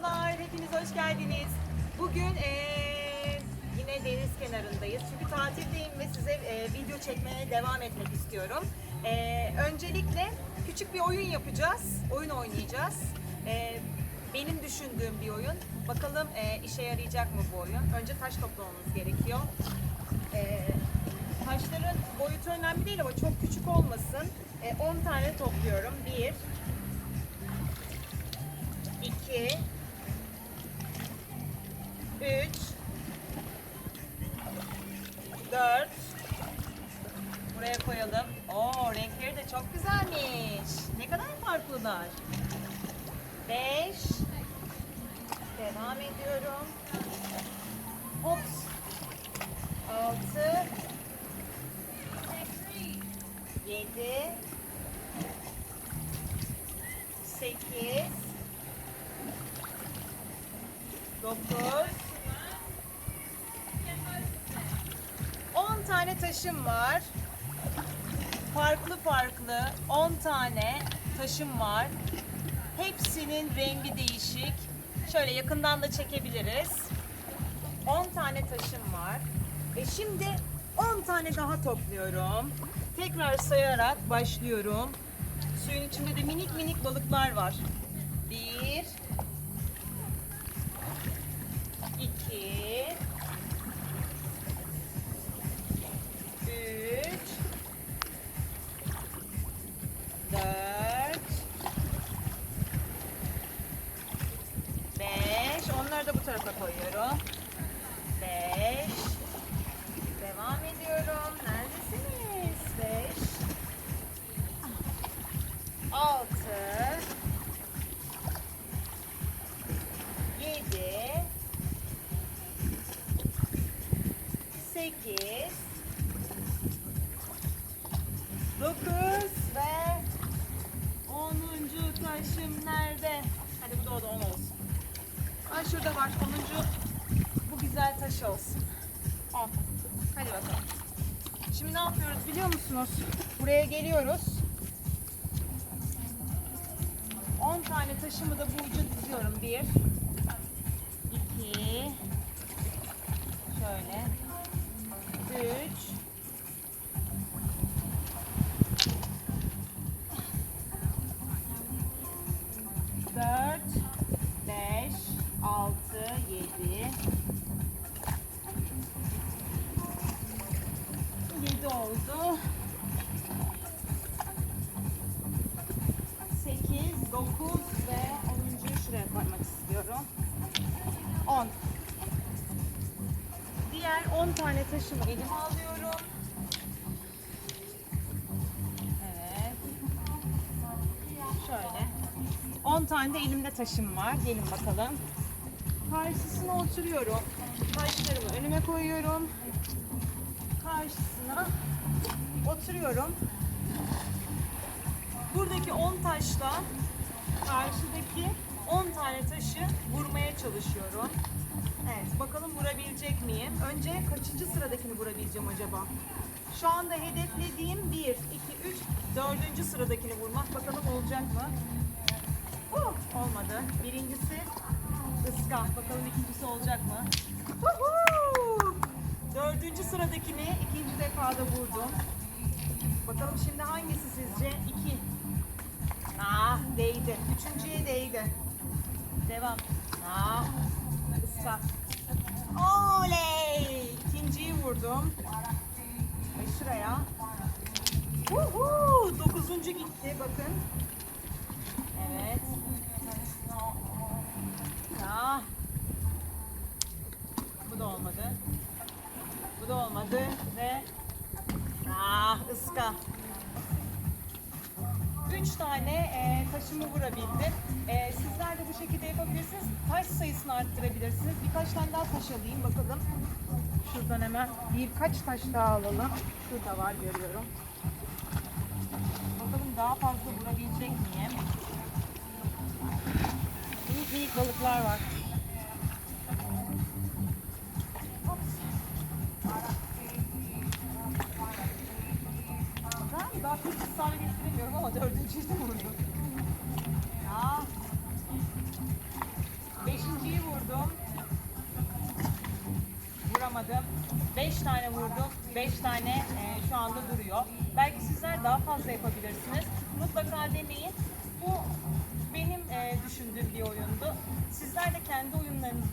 Merhabalar, hepiniz hoş geldiniz. Bugün eee, yine deniz kenarındayız. Çünkü tatildeyim ve size eee, video çekmeye devam etmek istiyorum. Eee, öncelikle küçük bir oyun yapacağız. Oyun oynayacağız. Eee, benim düşündüğüm bir oyun. Bakalım eee, işe yarayacak mı bu oyun? Önce taş toplamamız gerekiyor. Eee, taşların boyutu önemli değil ama çok küçük olmasın. Eee, 10 tane topluyorum. 1 2 güzelmiş. Ne kadar farklılar. 5 Devam ediyorum. Ops. 6 7 8 9 10 tane taşım var. Farklı farklı 10 tane taşım var. Hepsinin rengi değişik. Şöyle yakından da çekebiliriz. 10 tane taşım var. Ve şimdi 10 tane daha topluyorum. Tekrar sayarak başlıyorum. Suyun içinde de minik minik balıklar var. 1 2 8 9 ve 10. taşım nerede? Hadi bu da o da 10 olsun. Aa şurada var 10. Bu güzel taş olsun. 10. Hadi bakalım. Şimdi ne yapıyoruz biliyor musunuz? Buraya geliyoruz. 10 tane taşımı da bu diziyorum. 1 2 6 7 7 oldu. 8 9 ve 10.yu şuraya koymak istiyorum. 10 Diğer 10 tane taşımı elime alıyorum. Evet. Şöyle. 10 tane de elimde taşım var. Gelin bakalım. Karşısına oturuyorum. Taşlarımı önüme koyuyorum. Karşısına oturuyorum. Buradaki 10 taşla karşıdaki 10 tane taşı vurmaya çalışıyorum. Evet, bakalım vurabilecek miyim? Önce kaçıncı sıradakini vurabileceğim acaba? Şu anda hedeflediğim 1, 2, 3, 4. sıradakini vurmak. Bakalım olacak mı? Uh, olmadı. Birincisi ıska. Bakalım ikincisi olacak mı? Dördüncü sıradakini ikinci defada vurdum. Bakalım şimdi hangisi sizce? İki. Ah değdi. Üçüncüye değdi. Devam. Ah ıska. Oley! İkinciyi vurdum. Ve şuraya. Woohoo! Dokuzuncu gitti bakın. Evet. Ah. Bu da olmadı. Olmadı ve ah ıska. Üç tane e, taşımı vurabildim. E, sizler de bu şekilde yapabilirsiniz. Taş sayısını arttırabilirsiniz. Birkaç tane daha taş alayım bakalım. Şuradan hemen birkaç taş daha alalım. Şurada var görüyorum. Bakalım daha fazla vurabilecek miyim? Minik minik balıklar var. Tane vurdum. 5 tane e, şu anda duruyor. Belki sizler daha fazla yapabilirsiniz. Mutlaka deneyin. Bu benim e, düşündüğüm bir oyundu. Sizler de kendi oyunlarınızı